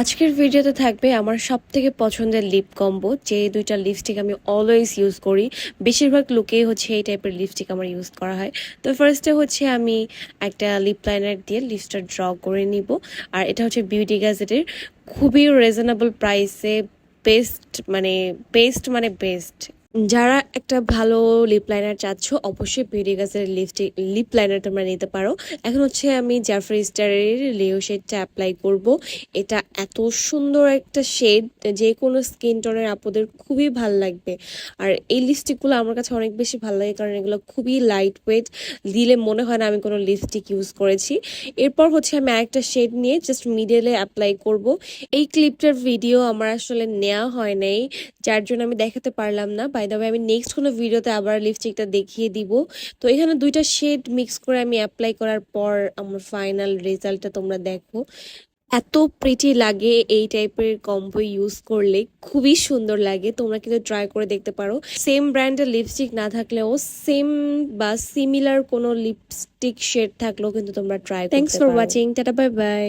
আজকের ভিডিওতে থাকবে আমার সব থেকে পছন্দের লিপ কম্বো যে দুইটা লিপস্টিক আমি অলওয়েজ ইউজ করি। বেশিরভাগ লোকেই হচ্ছে এই টাইপের লিপস্টিক আমার ইউজ করা হয়। তো ফার্স্টে হচ্ছে আমি একটা লিপ লাইনার দিয়ে লিপসটা ড্র করে নিব। আর এটা হচ্ছে বিউটি গ্যাজেটের খুবই রিজনেবল প্রাইসে বেস্ট মানে বেস্ট মানে বেস্ট যারা একটা ভালো লিপ লাইনার চাচ্ছ, অবশ্যই গাছের লিপস্টিক লিপ লাইনার তোমরা নিতে পারো। এখন হচ্ছে আমি জাফরি স্টারের লিও শেডটা অ্যাপ্লাই করব। এটা এত সুন্দর একটা শেড যে কোনো স্কিন টোনের আপদের খুবই ভালো লাগবে। আর এই লিপস্টিকগুলো আমার কাছে অনেক বেশি ভালো লাগে, কারণ এগুলো খুবই লাইট ওয়েট দিলে মনে হয় না আমি কোনো লিপস্টিক ইউজ করেছি। এরপর হচ্ছে আমি আরেকটা শেড নিয়ে জাস্ট মিডলে অ্যাপ্লাই করব। এই ক্লিপটার ভিডিও আমার আসলে নেওয়া হয় নাই, যার জন্য আমি দেখাতে পারলাম না বাই দ্য আমি নেক্সট কোনো ভিডিওতে আবার লিপস্টিকটা দেখিয়ে দিব। তো এখানে দুইটা শেড মিক্স করে আমি অ্যাপ্লাই করার পর আমার ফাইনাল রেজাল্টটা তোমরা দেখো। এত প্রিটি লাগে এই টাইপের কম্বো ইউজ করলে। খুবই সুন্দর লাগে তোমরা কিন্তু ট্রাই করে দেখতে পারো। সেম ব্র্যান্ডের লিপস্টিক না থাকলেও সেম বা সিমিলার কোনো লিপস্টিক শেড থাকলেও কিন্তু তোমরা try thanks for watching tata bye bye